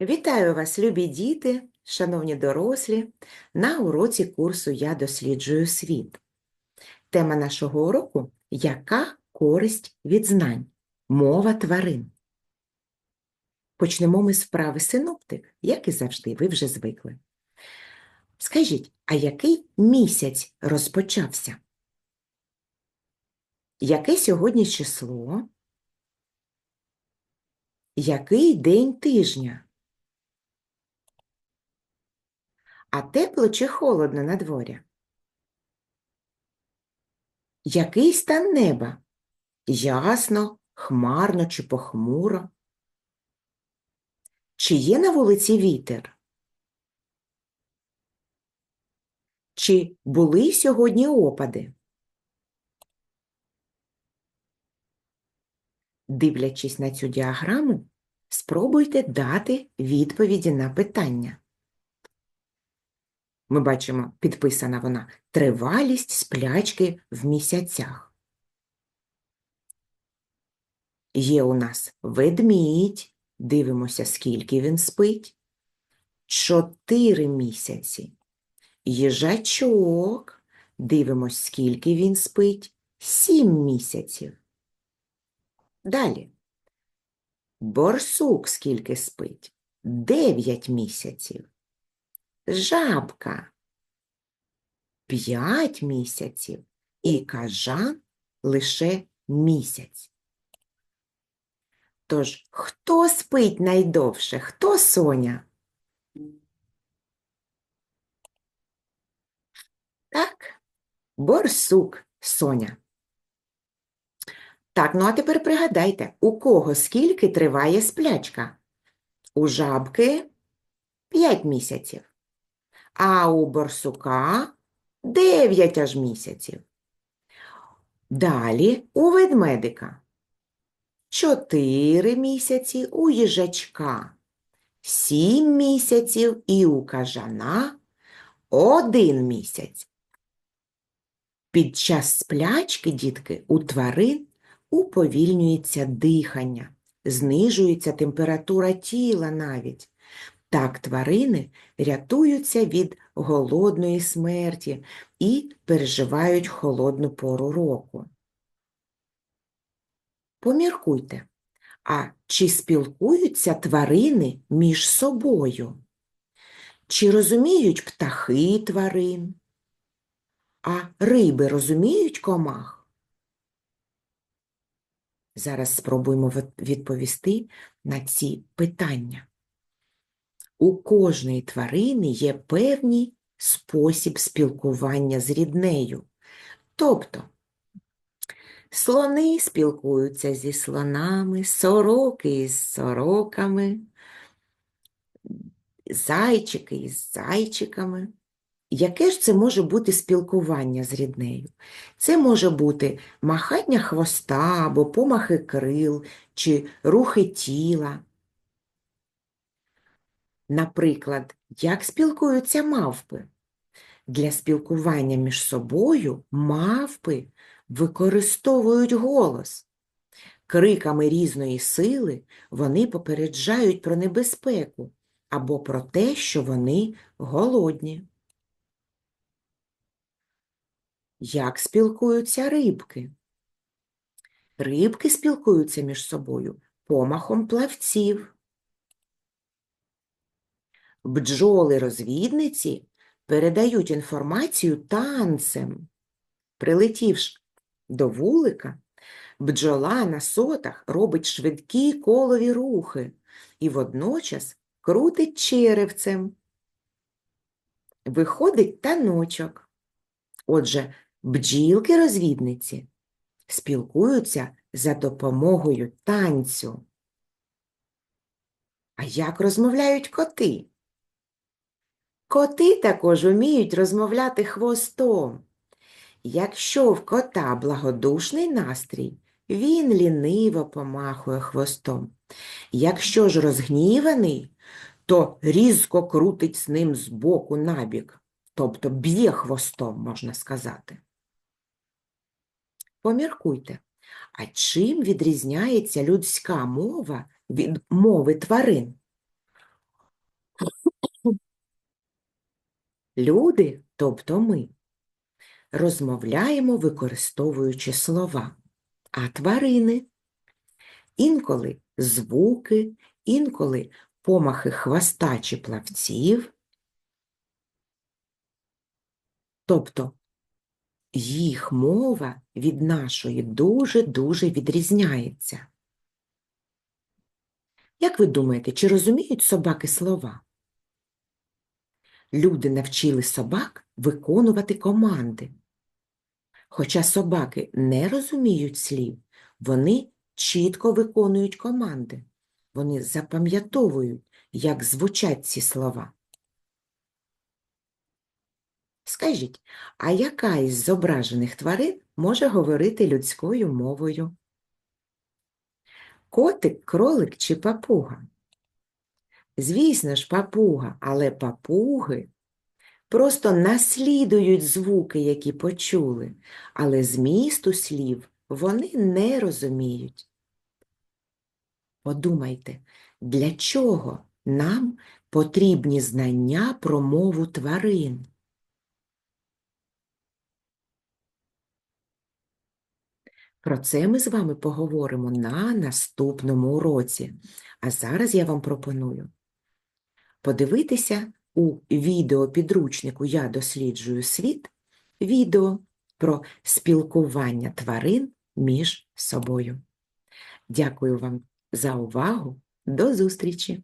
Вітаю вас, любі діти, шановні дорослі, на уроці курсу Я досліджую світ. Тема нашого уроку Яка користь від знань? Мова тварин. Почнемо ми з вправи синоптик, як і завжди, ви вже звикли. Скажіть, а який місяць розпочався? Яке сьогодні число? Який день тижня? А тепло чи холодно на дворі? Який стан неба? Ясно, хмарно чи похмуро? Чи є на вулиці вітер? Чи були сьогодні опади? Дивлячись на цю діаграму, спробуйте дати відповіді на питання. Ми бачимо, підписана вона тривалість сплячки в місяцях. Є у нас ведмідь, дивимося, скільки він спить. Чотири місяці. Їжачок, дивимось, скільки він спить. Сім місяців. Далі. Борсук скільки спить? Дев'ять місяців. Жабка п'ять місяців і кажан лише місяць. Тож, хто спить найдовше? Хто Соня? Так, борсук Соня. Так, ну а тепер пригадайте, у кого скільки триває сплячка? У жабки 5 місяців, а у борсука 9 аж місяців. Далі у ведмедика 4 місяці, у їжачка 7 місяців і у кажана 1 місяць. Під час сплячки, дітки, у тварин уповільнюється дихання, знижується температура тіла навіть. Так тварини рятуються від голодної смерті і переживають холодну пору року. Поміркуйте, а чи спілкуються тварини між собою? Чи розуміють птахи тварин? А риби розуміють комах? Зараз спробуємо відповісти на ці питання. У кожної тварини є певний спосіб спілкування з ріднею. Тобто слони спілкуються зі слонами, сороки із сороками, зайчики із зайчиками. Яке ж це може бути спілкування з ріднею? Це може бути махання хвоста або помахи крил чи рухи тіла. Наприклад, як спілкуються мавпи? Для спілкування між собою мавпи використовують голос. Криками різної сили вони попереджають про небезпеку або про те, що вони голодні. Як спілкуються рибки? Рибки спілкуються між собою помахом плавців. Бджоли-розвідниці передають інформацію танцем. Прилетівши до вулика, бджола на сотах робить швидкі колові рухи і водночас крутить черевцем. Виходить таночок. Отже, Бджілки-розвідниці спілкуються за допомогою танцю. А як розмовляють коти? Коти також вміють розмовляти хвостом. Якщо в кота благодушний настрій, він ліниво помахує хвостом. Якщо ж розгніваний, то різко крутить з ним з боку набік, тобто б'є хвостом, можна сказати. Поміркуйте, а чим відрізняється людська мова від мови тварин? Люди, тобто ми, розмовляємо, використовуючи слова, а тварини інколи звуки, інколи помахи хвоста чи плавців. Тобто їх мова від нашої дуже-дуже відрізняється. Як ви думаєте, чи розуміють собаки слова? Люди навчили собак виконувати команди. Хоча собаки не розуміють слів, вони чітко виконують команди. Вони запам'ятовують, як звучать ці слова. Скажіть, а яка із зображених тварин може говорити людською мовою? Котик, кролик чи папуга? Звісно ж, папуга, але папуги просто наслідують звуки, які почули, але змісту слів вони не розуміють. Подумайте, для чого нам потрібні знання про мову тварин? Про це ми з вами поговоримо на наступному уроці. А зараз я вам пропоную подивитися у відеопідручнику Я досліджую світ відео про спілкування тварин між собою. Дякую вам за увагу. До зустрічі!